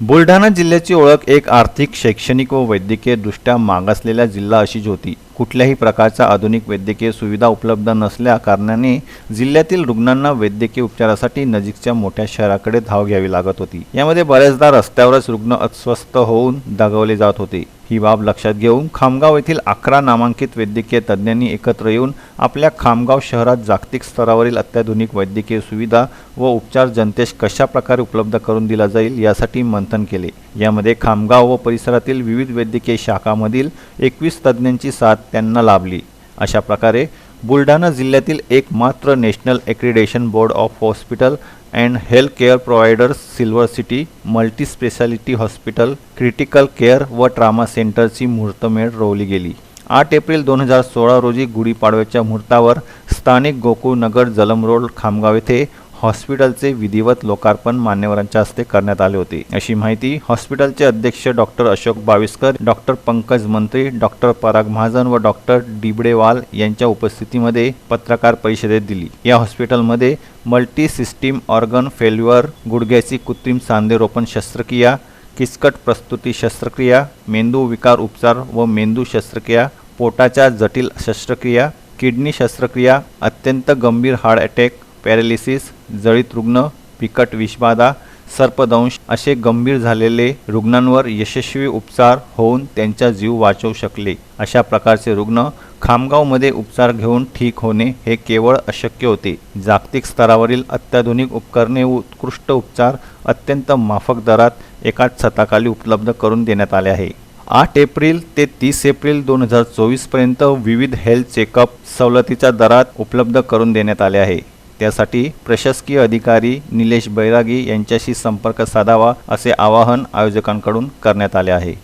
बुलढाणा जिल्ह्याची ओळख एक आर्थिक शैक्षणिक व वैद्यकीय दृष्ट्या मागासलेला जिल्हा अशीच होती. कुठल्याही प्रकारच्या आधुनिक वैद्यकीय सुविधा उपलब्ध नसल्या कारणाने जिल्ह्यातील रुग्णांना वैद्यकीय उपचारासाठी नजीकच्या मोठ्या शहराकडे धाव घ्यावी लागत होती. यामध्ये बऱ्याचदा रस्त्यावरच रुग्ण अस्वस्थ होऊन दगावले जात होते. ही बाब लक्षात घेऊन खामगाव येथील अकरा नामांकित वैद्यकीय तज्ज्ञांनी एकत्र येऊन आपल्या खामगाव शहरात जागतिक स्तरावरील अत्याधुनिक वैद्यकीय सुविधा व उपचार जनतेस कशा प्रकारे उपलब्ध करून दिला जाईल यासाठी मंथन केले. यामध्ये खामगाव व परिसरातील विविध वैद्यकीय शाखामधील एकवीस तज्ज्ञांची साथ त्यांना लाभली. अशा प्रकारे बुलढाणा जिल्ह्यातील एकमात्र national accreditation board of hospital and health care providers silver city multi speciality hospital critical care व ट्रामा सेंटरची मुहूर्तमेढ रोवली गेली. आठ एप्रिल दोन हजार सोळा रोजी गुढीपाडव्याच्या मुहूर्तावर स्थानिक गोकुळ नगर जलम रोड खामगाव येथे हॉस्पिटलचे विधिवत लोकार्पण मान्यवरांच्या हस्ते करण्यात आले होते. अशी माहिती हॉस्पिटलचे अध्यक्ष doctor Ashok Baviskar doctor Pankaj Mantri doctor Parag Mahajan व डॉक्टर डिबडेवाल यांच्या उपस्थितीमध्ये पत्रकार परिषदेत दिली. या हॉस्पिटलमध्ये मल्टी सिस्टीम ऑर्गन फेल्युअर गुडघ्याची कृत्रिम सांधेरोपण शस्त्रक्रिया किचकट प्रस्तुती शस्त्रक्रिया मेंदू विकार उपचार व मेंदू शस्त्रक्रिया पोटाच्या जटिल शस्त्रक्रिया किडनी शस्त्रक्रिया अत्यंत गंभीर हार्ट अटॅक पॅरालिसिस जळीत रुग्ण बिकट विषबाधा सर्पदंश असे गंभीर झालेले रुग्णांवर यशस्वी उपचार होऊन त्यांचा जीव वाचवू शकले. अशा प्रकारचे रुग्ण खामगावमध्ये उपचार घेऊन ठीक होणे हे केवळ अशक्य होते. जागतिक स्तरावरील अत्याधुनिक उपकरणे व उत्कृष्ट उपचार अत्यंत माफक दरात एकाच छताखाली उपलब्ध करून देण्यात आले आहे. आठ एप्रिल ते तीस एप्रिल दोन हजार चोवीसपर्यंत विविध हेल्थ चेकअप सवलतीच्या दरात उपलब्ध करून देण्यात आले आहे. त्यासाठी प्रशासकीय अधिकारी निलेश बैरागी यांच्याशी संपर्क साधावा असे आवाहन आयोजकांकडून करण्यात आले आहे.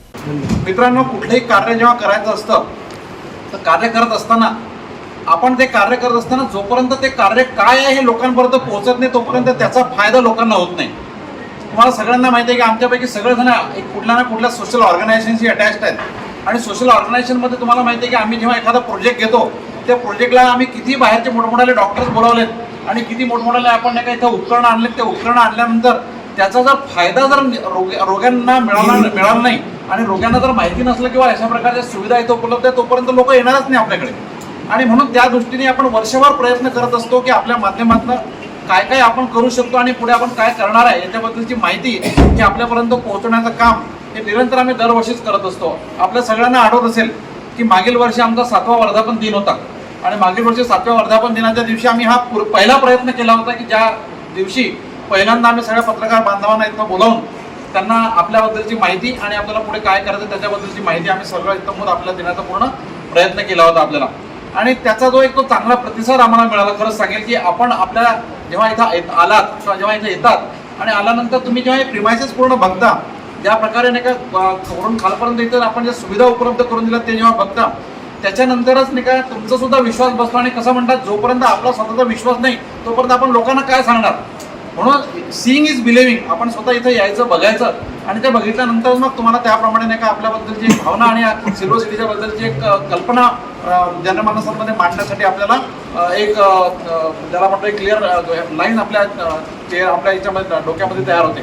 मित्रांनो कुठलंही कार्य जेव्हा करायचं असतं तर कार्य करत असताना आपण ते कार्य करत असताना जोपर्यंत ते कार्य काय आहे हे लोकांपर्यंत पोहोचत नाही तोपर्यंत त्याचा फायदा लोकांना होत नाही. तुम्हाला सगळ्यांना माहिती आहे की आमच्यापैकी सगळेजण एक कुठल्या ना कुठल्या सोशल ऑर्गनायझेशनशी अटॅच आहेत. आणि सोशल ऑर्गनायझेशनमध्ये तुम्हाला माहिती आहे की आम्ही जेव्हा एखादा प्रोजेक्ट घेतो त्या प्रोजेक्टला आम्ही किती बाहेरचे मोठमोठाले डॉक्टर्स बोलावलेत आणि किती मोठमोठाले आपण नाही का इथं उपकरणं आणलेत ते उपकरणं आणल्यानंतर त्याचा जर फायदा जर रोग रोग्यांना मिळाला मिळाला नाही आणि रोग्यांना जर माहिती नसलं किंवा अशा प्रकारच्या सुविधा इथं उपलब्ध आहे तोपर्यंत लोक येणारच नाही आपल्याकडे. आणि म्हणून त्या दृष्टीने आपण वर्षभर प्रयत्न करत असतो की आपल्या माध्यमातून काय काय आपण करू शकतो आणि पुढे आपण काय करणार आहे याच्याबद्दलची माहिती ही आपल्यापर्यंत पोहोचवण्याचं काम हे निरंतर आम्ही दरवर्षीच करत असतो. आपल्या सगळ्यांना आठवत असेल की मागील वर्षी आमचा सातवा वर्धापन दिन होता. आणि मागील वर्षी सातव्या वर्धापन दिनाच्या दिवशी आम्ही हा पहिला प्रयत्न केला होता की ज्या दिवशी पहिल्यांदा आम्ही सगळ्या पत्रकार बांधवांना इथं बोलावून त्यांना आपल्याबद्दलची माहिती आणि आपल्याला पुढे काय करायचं त्याच्याबद्दलची माहिती आम्ही सगळं इथं मूळ आपल्या देण्याचा पूर्ण प्रयत्न केला होता आपल्याला. आणि त्याचा जो एक तो चांगला प्रतिसाद आम्हाला मिळाला. खरंच सांगेल की आपण आपल्या जेव्हा इथं येत- आलात किंवा जेव्हा इथं येतात आणि आल्यानंतर तुम्ही जेव्हा हे प्रिमायसेस पूर्ण बघता ज्या प्रकारे नाही का वरून खालपर्यंत इथं आपण ज्या सुविधा उपलब्ध करून दिल्या ते जेव्हा बघता त्याच्यानंतरच नाही का तुमचा सुद्धा विश्वास बसला आणि कसं म्हणतात जोपर्यंत आपला स्वतःचा विश्वास नाही तोपर्यंत आपण लोकांना काय सांगणार? म्हणून सीइंग इज बिलिव्हिंग आपण स्वतः इथं यायचं बघायचं. आणि ते बघितल्यानंतर मग तुम्हाला त्याप्रमाणे नाही का आपल्याबद्दलची एक भावना आणि सिल्वर सिटीच्या बद्दलची एक कल्पना जनमानसामध्ये जनमानसांमध्ये मांडण्यासाठी आपल्याला एक ज्याला म्हणतो एक क्लिअर लाईन आपल्या ते आपल्या याच्यामध्ये डोक्यामध्ये तयार होते.